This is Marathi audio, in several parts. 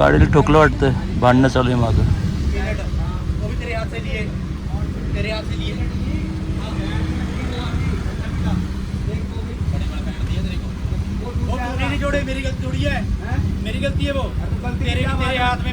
गाडीला ठोकलं वाटतं भांडणं चालू आहे मागं वो भी तेरे हाथ से लिए तेरे हाथ से लिए वो तूने नहीं जोड़े मेरी गलती थोड़ी है मेरी गलती है वो तेरे तेरे हाथ में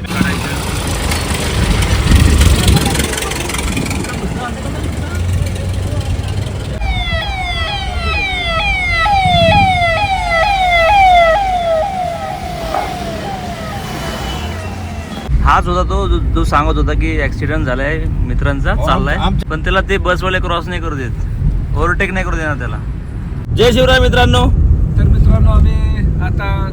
हाच होता तो जो- सांगत होता की ऍक्सिडेंट झालाय मित्रांचा चाललाय. आमच्या- पण त्याला ते बसवाले क्रॉस नाही करू देत. ओव्हरटेक नाही करू देणार त्याला. जय शिवराय मित्रांनो. तर मित्रांनो आम्ही आता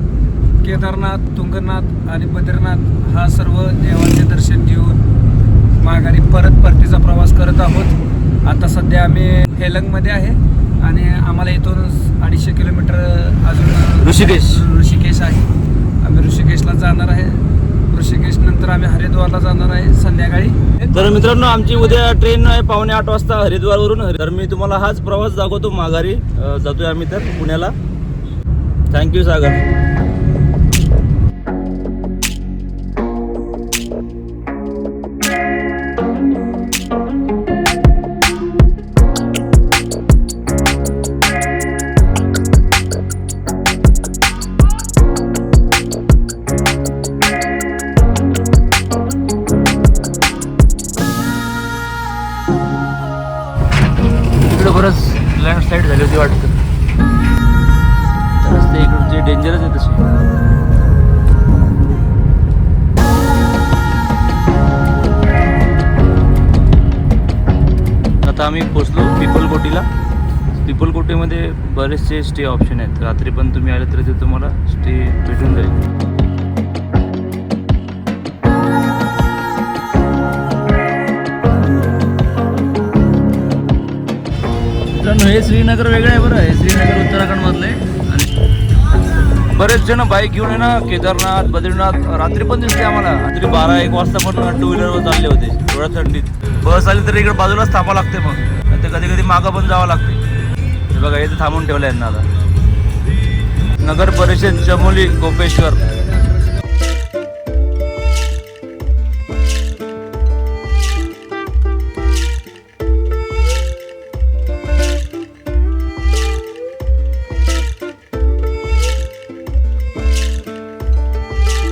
केदारनाथ तुंगनाथ आणि बद्रीनाथ हा सर्व देवांचे दर्शन घेऊन माघारी परत परतीचा प्रवास करत आहोत. आता सध्या आम्ही हेलंगमध्ये आहे आणि आम्हाला इथून अडीचशे किलोमीटर अजून ऋषिकेश. ऋषिकेश आहे. आम्ही ऋषिकेशला जाणार आहे आम्ही हरिद्वारला जाणार आहे संध्याकाळी. तर मित्रांनो आमची उद्या ट्रेन आहे पावणे आठ वाजता हरिद्वारवरून. तर मी तुम्हाला हाच प्रवास दाखवतो माघारी. जातोय आम्ही तर पुण्याला. थँक्यू सागर. पिपलकोटीमध्ये बरेचसे स्टे ऑप्शन आहेत. रात्री पण तुम्ही आले तरी ते तुम्हाला स्टे भेटून जाईल. मित्रांनो हे श्रीनगर वेगळं आहे बरं. हे श्रीनगर उत्तराखंड मधले आहे बरेच जण बाईक घेऊन आहे ना केदारनाथ बद्रीनाथ रात्री पण दिसते आम्हाला. रात्री बारा एक वाजता पण टू व्हीलरवर चालले होते थोड्या थंडीत. बस आली तर इकडे बाजूलाच थांबा लागते मग. आणि कधी कधी मागं पण जावं लागते बघा इथे थांबून ठेवलं यांना आता. नगर परिषद चमोली गोपेश्वर.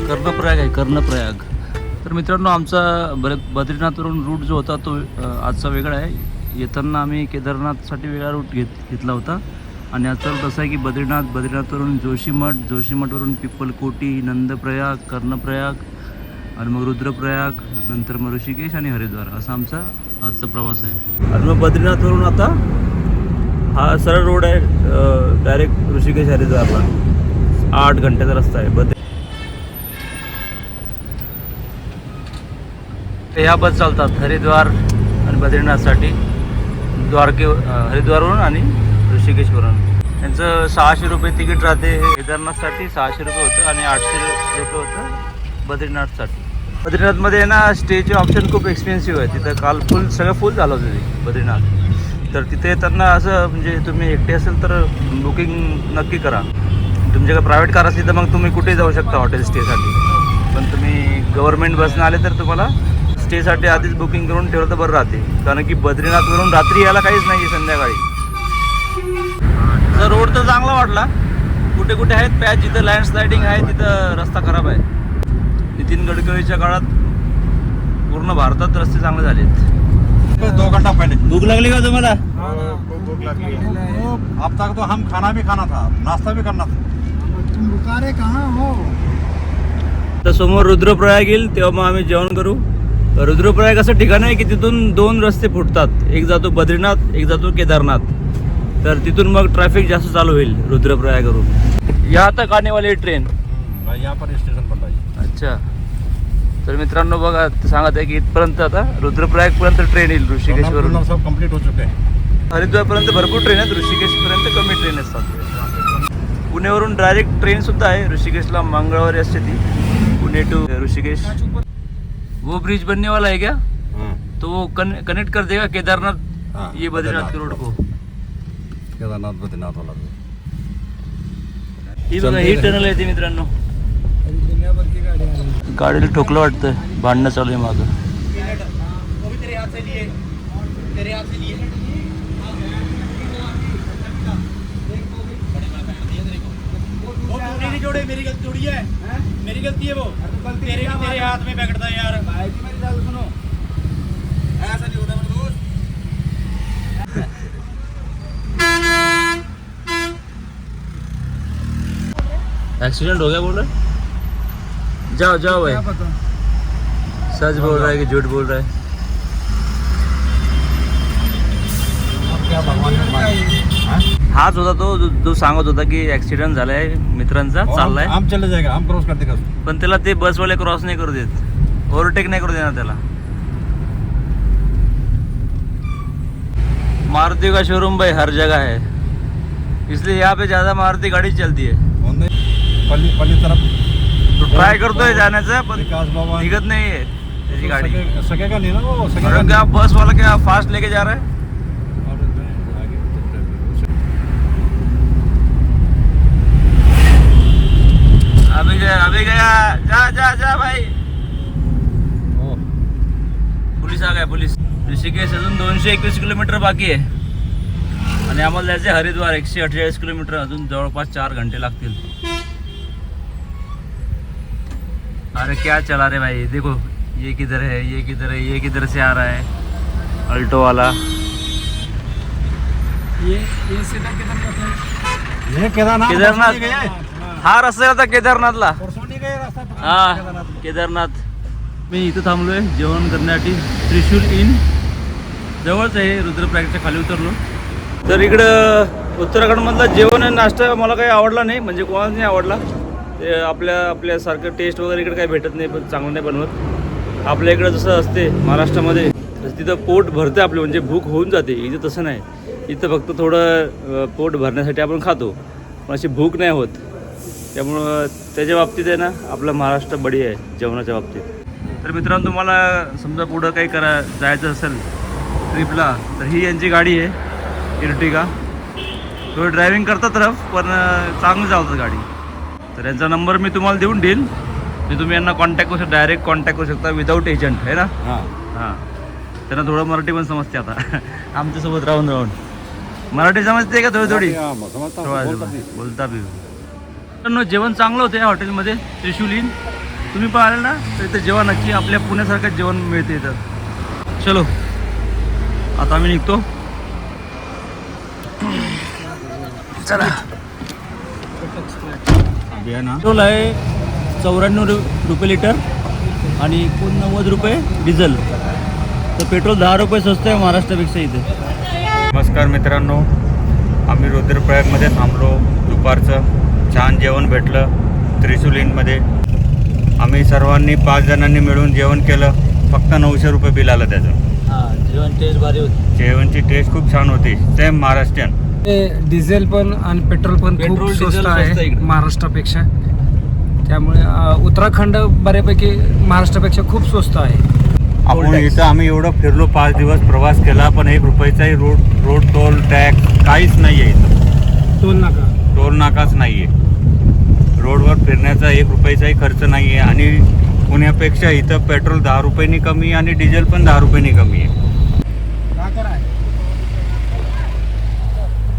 कर्णप्रयाग आहे कर्णप्रयाग. तर मित्रांनो आमचा बद्रीनाथवरून रूट जो होता तो आजचा वेगळा आहे. येताना आम्ही केदारनाथसाठी वेगळा रूट घेत घेतला होता. आणि आजचा कसं आहे की बद्रीनाथ बद्रीनाथवरून जोशीमठ जोशीमठवरून पिप्पलकोटी नंदप्रयाग कर्णप्रयाग आणि मग रुद्रप्रयाग नंतर मग ऋषिकेश आणि हरिद्वार. असा आमचा आजचा प्रवास आहे. आणि मग बद्रीनाथवरून आता हा सरळ रोड आहे डायरेक्ट ऋषिकेश हरिद्वारला. आठ घंट्याचा रस्ता आहे. बद्री ह्या बस चालतात हरिद्वार आणि बद्रीनाथसाठी. द्वारके हरिद्वारवरून आणि ऋषिकेशवरून. त्यांचं सहाशे रुपये तिकीट राहते केदारनाथसाठी सहाशे रुपये होतं आणि आठशे रुपये होतं बद्रीनाथसाठी. बद्रीनाथमध्ये आहे ना स्टेचे ऑप्शन खूप एक्सपेन्सिव्ह आहे तिथं काल फुल सगळं फुल झालं होतं बद्रीनाथ. तर तिथे येताना असं म्हणजे तुम्ही एकटे असेल तर बुकिंग नक्की करा. तुमच्याकडे प्रायव्हेट कार असली तर मग तुम्ही कुठेही जाऊ शकता हॉटेल स्टेसाठी पण तुम्ही गव्हर्नमेंट बसनं आले तर तुम्हाला स्टेसाठी आधीच बुकिंग करून ठेवलं तर बरं राहते. कारण की बद्रीनाथवरून रात्री यायला काहीच नाही संध्याकाळी. तर रोड तर चांगला वाटला. कुठे कुठे आहेत पॅच जिथं लँडस्लायडिंग आहे तिथं रस्ता खराब आहे. नितीन गडकरीच्या काळात पूर्ण भारतात रस्ते चांगले झालेत. दो घंटा पहले भूक लागली का तुम्हाला? भूख लगी है अब तक तो हम खाना भी खाना था नाश्ता भी करना था तुम रुकारे कहाँ हो? तर समोर रुद्रप्रयाग येईल तेव्हा मग आम्ही जेवण करू. रुद्रप्रयाग असं ठिकाण आहे की तिथून दोन रस्ते फुटतात. एक जातो बद्रीनाथ एक जातो केदारनाथ. तर तिथून मग ट्रॅफिक जास्त चालू होईल रुद्रप्रयागवरून. या आता कानेवाली ट्रेन यहाँ पर स्टेशन पर लाइए अच्छा. तर मित्रांनो बघा सांगत आहे की इथपर्यंत आता रुद्रप्रयागपर्यंत ट्रेन येईल ऋषिकेशवरून. सब कंप्लीट हो चुके हैं. हरिद्वारपर्यंत भरपूर ट्रेन आहेत ऋषिकेशपर्यंत कमी ट्रेन असतात. पुण्यावरून डायरेक्ट ट्रेन सुद्धा आहे ऋषिकेशला मंगळवारी असते ती. पुणे टू ऋषिकेश. वो ब्रिज बनने वाला है क्या? तो वो कनेक्ट कर देगा केदारनाथ हाँ, ये बद्रीनाथ के रोड को। केदारनाथ बद्रीनाथ वाला ही बघा ही टनल आहे ती मित्रांनो. गाडीला ठोकलं वाटतं. भांडणं चालू आहे मागं. जोड़े मेरी गलती थोड़ी है। मेरी गलती है वो। तेरे तेरे हाथ में पकड़ता है यार। सुनो। ऐसा नहीं होता मेरे दोस्त एक्सीडेंट हो गया बोल रहे जाओ जाओ भाई। सच बोल रहा है कि झूठ बोल रहा है? क्या भगवान? हाच होता तो जो- जो सांगत होता की ऍक्सिडेंट झालाय मित्रांचा और चाललाय. क्रॉस पण त्याला ते बसवाले क्रॉस नाही करू देत. ओव्हरटेक नाही करू देणार त्याला. मारुति का शोरूम भाई हर जगह है इसलिए यहाँ पे ज्यादा मारुति गाड़ी चलती है. होंदे पल्ली पल्ली तरफ. तो ट्राय करतोय जाण्याचं पण विकास बाबा. निघत नाहीये त्याची गाडी. सकेगा नहीं ना क्या बस वाला क्या फास्ट लेके जा रहा है? गया। जा जा जा भाई। ओ, पोलीस आ गया पोलीस। ऋषिकेश अजून दोनशे एकवीस किलोमीटर बाकी आहे. आणि आम्हाला जायचं हरिद्वार एकशे अठ्ठेचाळीस किलोमीटर. अजून जवळपास चार घंटे लागतील. अरे क्या चला रे भाई? देखो ये किधर है ये किधर है ये किधर से आ रहा है? अल्टो वाला। ये ये सीधा किधर है? ये केदारनाथ केदारनाथ। हा। रस्ता केदारनाथला परसों नहीं गए रास्ता पकड़ हा केदारनाथ. केदारनाथ मी इथं थांबलोय जेवण करण्यासाठी त्रिशूल इन जवळच आहे रुद्रप्रयागच्या खाली उतरलो. तर इकडं उत्तराखंडमधलं जेवण आणि नाश्ता मला काही आवडला नाही म्हणजे कोणाच नाही आवडला. ते आपल्या आपल्यासारखं टेस्ट वगैरे इकडे काही भेटत नाही पण चांगलं नाही बनवत. आपल्या इकडं जसं असते महाराष्ट्रामध्ये तिथं पोट भरते आपलं म्हणजे भूक होऊन जाते. इथं तसं नाही. इथं फक्त थोडं पोट भरण्यासाठी आपण खातो. पण अशी भूक नाही होत. त्यामुळं त्याच्या बाबतीत आहे ना आपलं महाराष्ट्र बडी आहे जेवणाच्या बाबतीत. तर मित्रांनो तुम्हाला समजा पुढं काही करा जायचं असेल ट्रिपला तर ही यांची गाडी आहे इर्टिगा. थोडी ड्रायव्हिंग करतात रफ पण चांगली चालतात गाडी. तर यांचा नंबर मी तुम्हाला देऊन देईल मी तुम्ही यांना कॉन्टॅक्ट करू शकता डायरेक्ट कॉन्टॅक्ट करू शकता विदाऊट एजंट आहे ना? हाँ. हां. त्यांना थोडं मराठी पण समजते आता. आमच्यासोबत राहून राहून मराठी समजते का थोडी थोडी। बोलता बी. मित्रांनो, जेवण चांगलं होतं या हॉटेलमध्ये त्रिशुलीन. तुम्ही पण आले ना तर इथं जेवण नक्की आपल्या पुण्यासारखं जेवण मिळते इथं. चलो. आता आम्ही निघतो. चला. ना पेट्रोल आहे चौऱ्याण्णव रु रुपये लिटर आणि एकोणनव्वद रुपये डिझेल. तर पेट्रोल दहा रुपये स्वस्त आहे महाराष्ट्रापेक्षा इथे. नमस्कार मित्रांनो. आम्ही रुद्रप्रयागमध्ये थांबलो दुपारचं. छान जेवण भेटलं त्रिशूल इनमध्ये आम्ही सर्वांनी पाच जणांनी मिळून जेवण केलं. फक्त नऊशे रुपये बिल आलं त्याचं. हां जेवण टेस्ट भारी होती. जेवणची टेस्ट खूप छान होती. सेम महाराष्ट्रीयन. ते डिझेल पण आणि पेट्रोल पण खूप पेट्रोल, डिझेल स्वस्त आहे आहे इकडे. महाराष्ट्रापेक्षा. त्यामुळे अं, उत्तराखंड बऱ्यापैकी महाराष्ट्रापेक्षा खूप स्वस्त आहे. आपण. इथं आम्ही एवढं फिरलो पाच दिवस प्रवास केला पण एक रुपयाचाही रोड रोड टोल टॅक्स काहीच नाही आहे इथं. टोल नाका. टोल नाकाच नाही आहे रोडवर फिरण्याचा एक रुपयाचाही खर्च नाही आहे आणि पुण्यापेक्षा इथं पेट्रोल दहा रुपयांनी कमी आहे आणि डिझेल पण दहा रुपयांनी कमी आहे.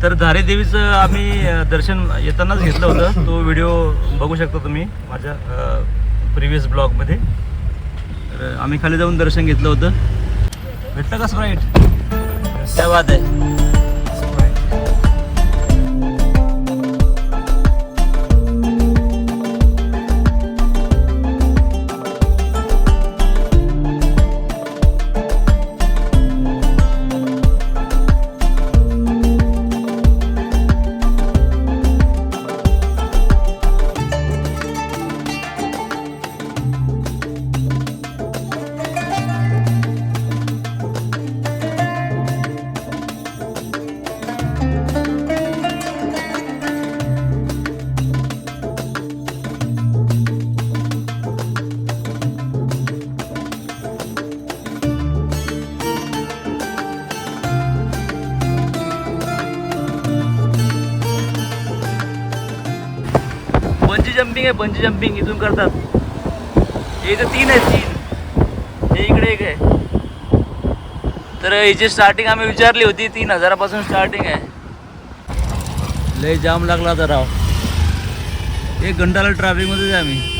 तर धारेदेवीचं आम्ही दर्शन येतानाच घेतलं होतं. तो व्हिडिओ बघू शकता तुम्ही माझ्या प्रिव्हियस ब्लॉगमध्ये. तर आम्ही खाली जाऊन दर्शन घेतलं होतं. भेटलं का स्प्राईट त्या बात आहे. आहे बंजी जम्पिंग इथून करतात. हे इथं तीन आहे तीन. हे इकडे एक आहे. तर हिची स्टार्टिंग आम्ही विचारली होती तीन हजारापासून स्टार्टिंग आहे. लय जाम लागला आता राव. एक घंटाला ट्रॅफिकमध्येच आहे आम्ही.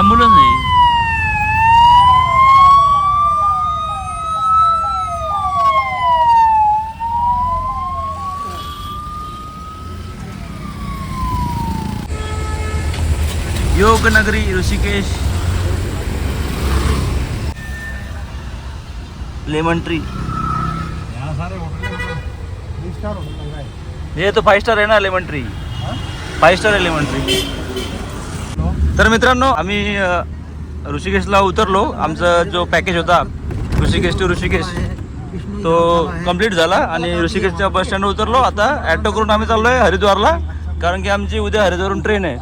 ॲम्ब्युलन्स आहे. योग नगरी ऋषिकेश. Lemon tree. स्टार है हे तो फाईव्ह स्टार आहे ना लेमन ट्री. फाईव्ह स्टार आहे लेमन ट्री. तर मित्रांनो आम्ही ऋषिकेशला उतरलो. आमचा जो पॅकेज होता ऋषिकेश टू ऋषिकेश तो कंप्लीट झाला आणि ऋषिकेशच्या बस स्टँडवर उतरलो. आता ॲटो करून आम्ही चाललोय हरिद्वारला कारण की आमची उद्या हरिद्वारहून ट्रेन आहे.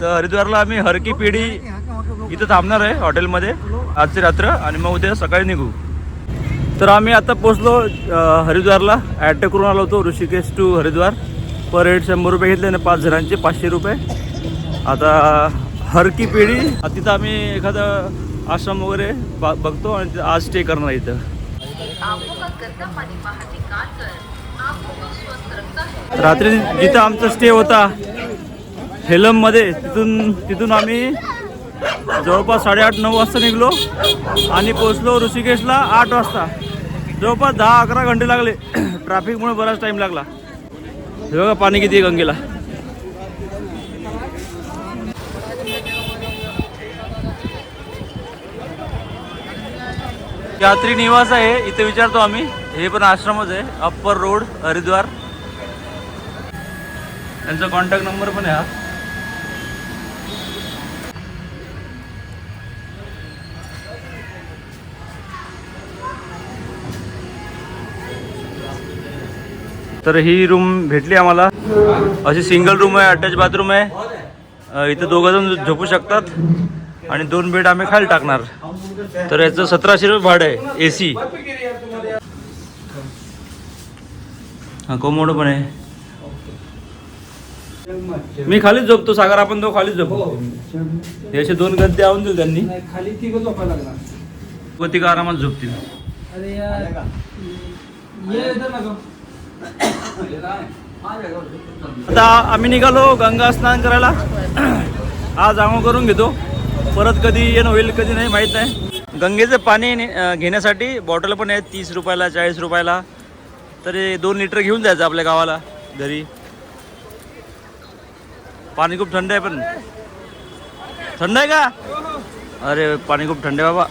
तर हरिद्वारला आम्ही हर की पेढी इथं थांबणार आहे हॉटेलमध्ये. आजची रात्र आणि मग उद्या सकाळी निघू. तर आम्ही आता पोचलो हरिद्वारला. ॲटो करून आलो होतो Rishikesh to Haridwar. Per head शंभर रुपये घेतले आणि पाच जणांचे पाचशे रुपये. आता हर की पिढी। तिथं आम्ही एखादा आश्रम वगैरे बघतो आणि आज स्टे करणार इथं. रात्री जिथं आमचा स्टे होता हेलममध्ये तिथून तिथून आम्ही जवळपास साडेआठ नऊ वाजता निघलो आणि पोचलो ऋषिकेशला आठ वाजता. जवळपास दहा अकरा घंटे लागले. ट्रॅफिकमुळे बराच टाईम लागला. हे बघा पाणी किती आहे गंगेला. यात्री निवास आहे. इथे विचारतो आम्ही. हे पण आश्रमच आहे. Upper road Haridwar. त्यांचा कॉन्टॅक्ट नंबर पण आहे हा. तर ही रूम भेटली आम्हाला. अशी सिंगल रूम आहे अटॅच बाथरूम आहे. इथे दोघं जण झोपू शकतात. आणि दोन बेड आम्ही खाली टाकणार. तर याचं सतराशे रुपये भाडं आहे ए सी हा कोमोड पण आहे. मी खालीच झोपतो सागर आपण तो खालीच झोपतो हे असे दोन गद्दे आणून दिले त्यांनी. नाही खाली तिघ झोपायला लागणार. व तिघं आरामात झोपतील. आता आम्ही निघालो गंगा स्नान करायला. आज आंघोळ करून घेतो. परत कधी येणं होईल कधी नाही माहीत नाही. गंगेचं पाणी घेण्यासाठी बॉटल पण आहेत तीस रुपयाला चाळीस रुपयाला. तर दोन लिटर घेऊन जायचं आपल्या गावाला घरी. पाणी खूप थंड आहे पण. थंड आहे का? अरे पाणी खूप थंड आहे बाबा.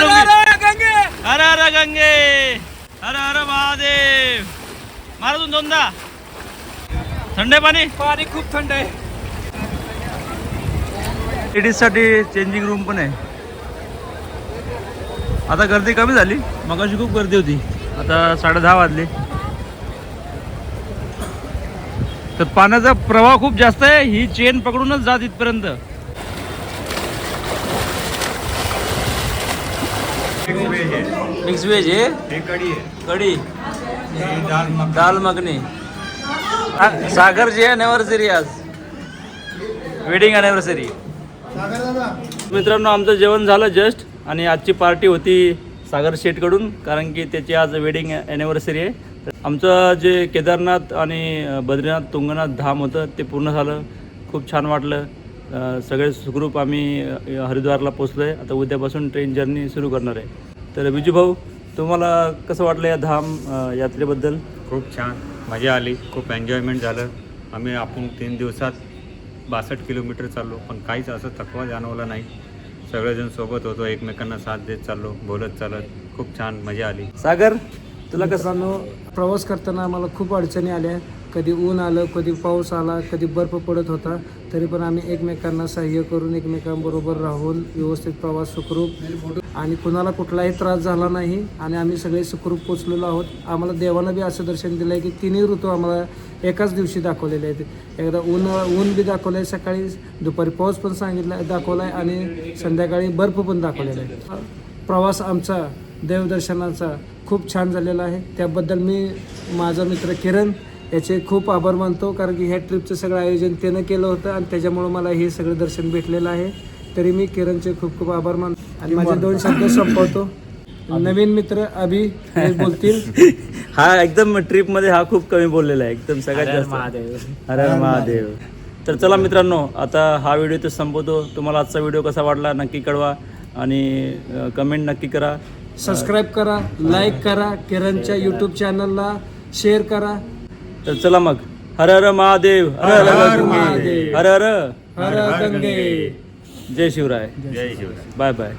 डुबकी. हर हर गंगे! हर हर महादेव! मारा दोनदा. थंड आहे पाणी? पाणी खूप थंड आहे. लेडीजसाठी चेंजिंग रूम पण आहे. आता गर्दी कमी झाली. मगाशी खूप गर्दी होती. आता साडे दहा वाजले. तर पाण्याचा प्रवाह खूप जास्त आहे. ही चेन पकडूनच जात इथपर्यंत. मिक्स व्हेज आहे. कढी दाल मखनी. आ, सागरची अॅनिव्हर्सरी आज. वेडिंग अॅनिव्हर्सरी मित्रांनो आमचं जेवण झालं जस्ट आणि आजची पार्टी होती सागर शेठकडून कारण की त्याची आज वेडिंग ॲनिव्हर्सरी आहे. तर आमचं जे केदारनाथ आणि बद्रीनाथ तुंगनाथ धाम होतं ते पूर्ण झालं. खूप छान वाटलं. सगळे सुखरूप आम्ही हरिद्वारला पोचलो आहे आता उद्यापासून ट्रेन जर्नी सुरू करणार आहे. तर विजूभाऊ तुम्हाला कसं वाटलं या धाम यात्रेबद्दल? खूप छान. मजा आली. खूप एन्जॉयमेंट झालं. आम्ही आपण तीन दिवसात बासष्ट किलोमीटर चाललो पण काहीच असं थकवा जाणवला नाही. सगळेजण सोबत होतो एकमेकांना साथ देत चाललो बोलत चालत. खूप छान मजा आली. सागर तुला कसं प्रवास करताना आम्हाला खूप अडचणी आल्या. कधी ऊन आलं कधी पाऊस आला कधी बर्फ पडत होता. तरी पण आम्ही एकमेकांना सहाय्य करून एकमेकांबरोबर राहून व्यवस्थित प्रवास सुखरूप. आणि कुणाला कुठलाही त्रास झाला नाही आणि आम्ही सगळे सुखरूप पोचलेलो आहोत. आम्हाला देवानं बी असं दर्शन दिलं आहे की तिन्ही ऋतू आम्हाला एकाच दिवशी दाखवलेले आहेत. एकदा ऊन ऊन बी दाखवलं आहे सकाळी दुपारी पाऊस पण सांगितला दाखवला आहे आणि संध्याकाळी बर्फ पण दाखवलेला आहे. प्रवास आमचा देवदर्शनाचा खूप छान झालेला आहे. त्याबद्दल मी माझा मित्र किरण याचे खूप आभार मानतो कारण की ह्या ट्रिपचं सगळं आयोजन त्यानं केलं होतं आणि त्याच्यामुळं मला हे सगळं दर्शन भेटलेलं आहे. तरी मी किरणचे खूप खूप आभार मानतो. आणि माझे दोन शब्द संपवतो. नवीन मित्र अभि बोलतील. हा एकदम ट्रिपमध्ये हा खूप कमी बोललेला आहे. एकदम सगळ्यात जास्त. हर हर महादेव. तर चला मित्रांनो आता हा व्हिडिओ तर संपवतो. तुम्हाला आजचा व्हिडिओ कसा वाटला नक्की कळवा. आणि कमेंट नक्की करा. सबस्क्राईब करा लाईक करा किरणच्या यूट्यूब चॅनलला शेअर करा. तर चला मग. हर हर महादेव हर हर गंगे. महादेव. हर हर. हर गंगे. जय शिवराय. जय शिवराय. Bye bye